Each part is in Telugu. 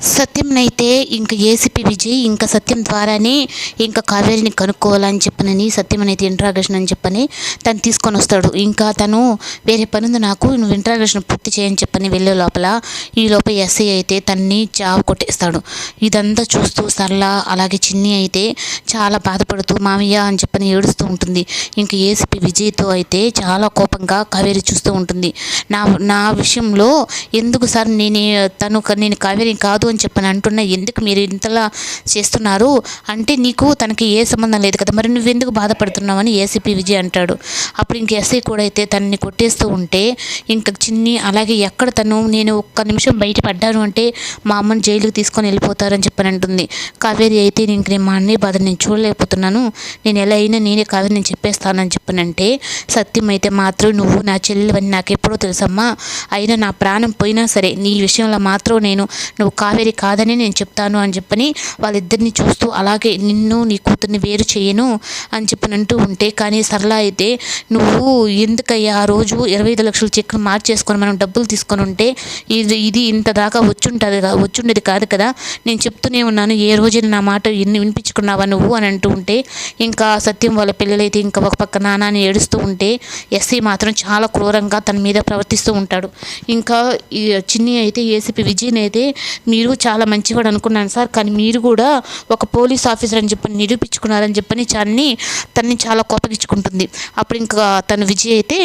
సత్యంనైతే ఇంకా ఏసీపీ విజయ్ ఇంకా సత్యం ద్వారానే ఇంకా కావేరిని కనుక్కోవాలని చెప్పనని సత్యం అనేది ఇంట్రాగేషన్ అని చెప్పని తను తీసుకొని వస్తాడు. ఇంకా తను వేరే పనుంది నాకు నువ్వు ఇంట్రాగేషన్ పూర్తి చేయని చెప్పని వెళ్ళే లోపల ఈ లోపల ఎస్ఐ అయితే తన్ని చావు కొట్టేస్తాడు. ఇదంతా చూస్తూ సరళ అలాగే చిన్ని అయితే చాలా బాధపడుతూ మామయ్య అని చెప్పని ఏడుస్తూ ఉంటుంది. ఇంకా ఏసీపీ విజయ్తో అయితే చాలా కోపంగా కావేరి చూస్తూ ఉంటుంది. నా నా విషయంలో ఎందుకు సార్ నేను తను నేను కావేరి కాదు అని చెప్పని అంటున్నా ఎందుకు మీరు ఇంతలా చేస్తున్నారు? అంటే నీకు తనకి ఏ సంబంధం లేదు కదా మరి నువ్వెందుకు బాధపడుతున్నావు అని ఏసీపీ విజయ్ అంటాడు. అప్పుడు ఇంక ఎస్ఐ కూడా అయితే తనని కొట్టేస్తూ ఉంటే ఇంకా చిన్ని అలాగే ఎక్కడ తను నేను ఒక్క నిమిషం బయట పడ్డాను అంటే మా అమ్మని జైలుకి తీసుకొని వెళ్ళిపోతారని చెప్పని అంటుంది. కావేరి అయితే ఇంక నేను మా అన్నయ్య బాధ నేను చూడలేకపోతున్నాను. నేను ఎలా అయినా నేనే కావేరి నేను చెప్పేస్తానని చెప్పనంటే సత్యం అయితే మాత్రం నువ్వు నా చెల్లెవని నాకు ఎప్పుడో తెలుసమ్మా. అయినా నా ప్రాణం పోయినా సరే నీ విషయంలో మాత్రం నేను నువ్వు కావేరి కాదని నేను చెప్తాను అని చెప్పని వాళ్ళిద్దరిని చూస్తూ అలాగే నిన్ను నీ కూతుర్ని వేరు చేయను అని చెప్పని అంటూ ఉంటే కానీ సరళ అయితే నువ్వు ఎందుకయ్యా ఆ రోజు ఇరవై ఐదు లక్షల చెక్కును మార్చేసుకొని మనం డబ్బులు తీసుకొని ఉంటే ఇది ఇది ఇంత దాకా వచ్చుంటుంది వచ్చుండేది కాదు కదా? నేను చెప్తూనే ఉన్నాను ఏ రోజైనా నా మాట ఎన్ని వినిపించుకున్నావా నువ్వు? అని అంటూ ఉంటే ఇంకా సత్యం వాళ్ళ పిల్లలైతే ఇంకా ఒక పక్క నానాని ఏడుస్తూ ఉంటే ఎస్సీ మాత్రం చాలా క్రూరంగా తన మీద ప్రవర్తిస్తూ ఉంటాడు. ఇంకా ఈ చిన్ని అయితే ఏసీపీ విజయ్ అయితే మీరు చాలా మంచివాడు అనుకున్నాను సార్. కానీ మీరు కూడా ఒక పోలీస్ ఆఫీసర్ అని చెప్పని నిరూపించుకున్నారని చెప్పని చాలని తన్ని చాలా కోపగించుకుంటుంది. అప్పుడు ఇంకా తను విజయ్ అయితే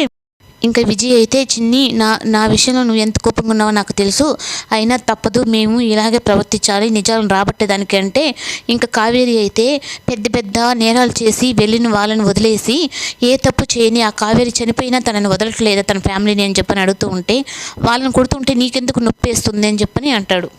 ఇంకా విజయ్ అయితే చిన్ని నా నా విషయంలో నువ్వు ఎంత కోపంగా ఉన్నావో నాకు తెలుసు. అయినా తప్పదు మేము ఇలాగే ప్రవర్తించాలి. నిజాలను రాబట్టేదానికి అంటే ఇంకా కావేరి అయితే పెద్ద పెద్ద నేరాలు చేసి వెళ్ళిన వాళ్ళని వదిలేసి ఏ తప్పు చేయని ఆ కావేరి చనిపోయినా తనని వదలట్లేదా తన ఫ్యామిలీని అని చెప్పని అడుగుతూ ఉంటే వాళ్ళని కొడుతుంటే నీకెందుకు నొప్పి వేస్తుంది అని చెప్పని అంటాడు.